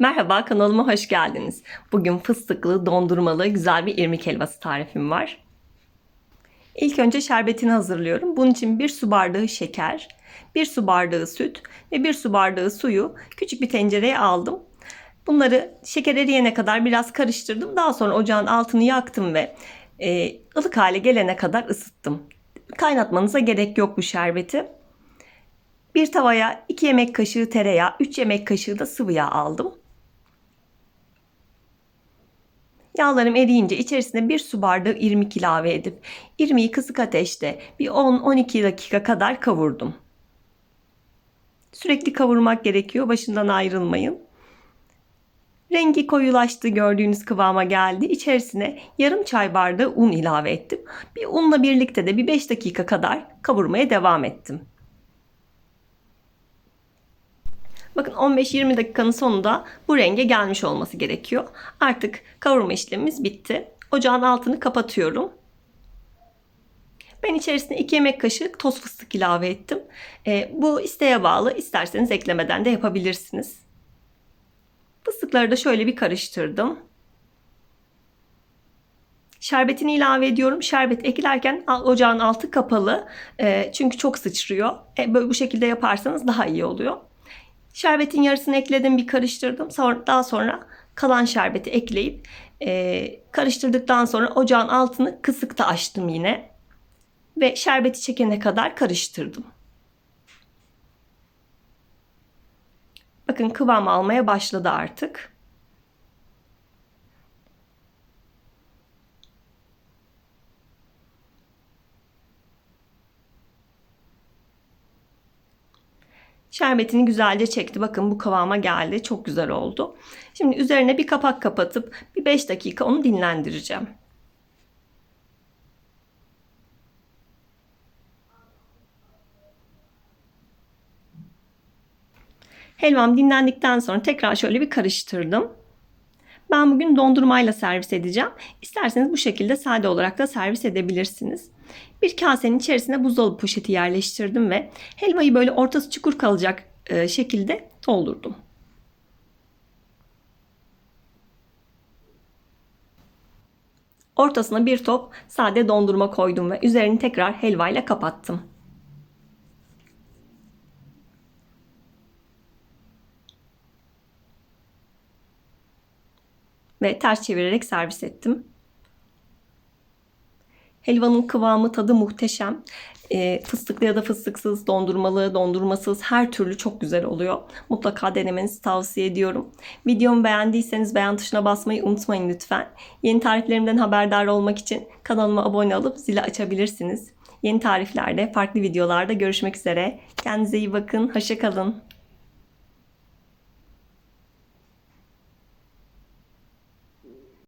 Merhaba kanalıma hoş geldiniz. Bugün fıstıklı, dondurmalı güzel bir irmik helvası tarifim var. İlk önce şerbetini hazırlıyorum. Bunun için bir su bardağı şeker, bir su bardağı süt ve bir su bardağı suyu küçük bir tencereye aldım. Bunları şeker eriyene kadar biraz karıştırdım. Daha sonra ocağın altını yaktım ve e, ılık hale gelene kadar ısıttım. Kaynatmanıza gerek yok bu şerbeti. Bir tavaya 2 yemek kaşığı tereyağı, 3 yemek kaşığı da sıvı yağ aldım. Yağlarım eriyince içerisine bir su bardağı irmik ilave edip irmiği kısık ateşte bir 10-12 dakika kadar kavurdum. Sürekli kavurmak gerekiyor. Başından ayrılmayın. Rengi koyulaştı gördüğünüz kıvama geldi. İçerisine yarım çay bardağı un ilave ettim. Bir unla birlikte de bir 5 dakika kadar kavurmaya devam ettim. Bakın 15-20 dakikanın sonunda bu renge gelmiş olması gerekiyor. Artık kavurma işlemimiz bitti. Ocağın altını kapatıyorum. Ben içerisine 2 yemek kaşığı toz fıstık ilave ettim. E, bu isteğe bağlı. İsterseniz eklemeden de yapabilirsiniz. Fıstıkları da şöyle bir karıştırdım. Şerbetini ilave ediyorum. Şerbet eklerken ocağın altı kapalı. E, çünkü çok sıçrıyor. E, böyle bu şekilde yaparsanız daha iyi oluyor. Şerbetin yarısını ekledim bir karıştırdım. Sonra, daha sonra kalan şerbeti ekleyip e, karıştırdıktan sonra ocağın altını kısıkta açtım yine. Ve şerbeti çekene kadar karıştırdım. Bakın kıvam almaya başladı artık. Şerbetini güzelce çekti. Bakın bu kıvama geldi. Çok güzel oldu. Şimdi üzerine bir kapak kapatıp bir 5 dakika onu dinlendireceğim. Helvam dinlendikten sonra tekrar şöyle bir karıştırdım. Ben bugün dondurmayla servis edeceğim. İsterseniz bu şekilde sade olarak da servis edebilirsiniz. Bir kasenin içerisine buzdolabı poşeti yerleştirdim ve helvayı böyle ortası çukur kalacak e, şekilde doldurdum. Ortasına bir top sade dondurma koydum ve üzerini tekrar helvayla kapattım. Ve ters çevirerek servis ettim. Helvanın kıvamı, tadı muhteşem. E, fıstıklı ya da fıstıksız, dondurmalı, dondurmasız her türlü çok güzel oluyor. Mutlaka denemenizi tavsiye ediyorum. Videomu beğendiyseniz beğen tuşuna basmayı unutmayın lütfen. Yeni tariflerimden haberdar olmak için kanalıma abone olup zili açabilirsiniz. Yeni tariflerde, farklı videolarda görüşmek üzere. Kendinize iyi bakın, hoşçakalın.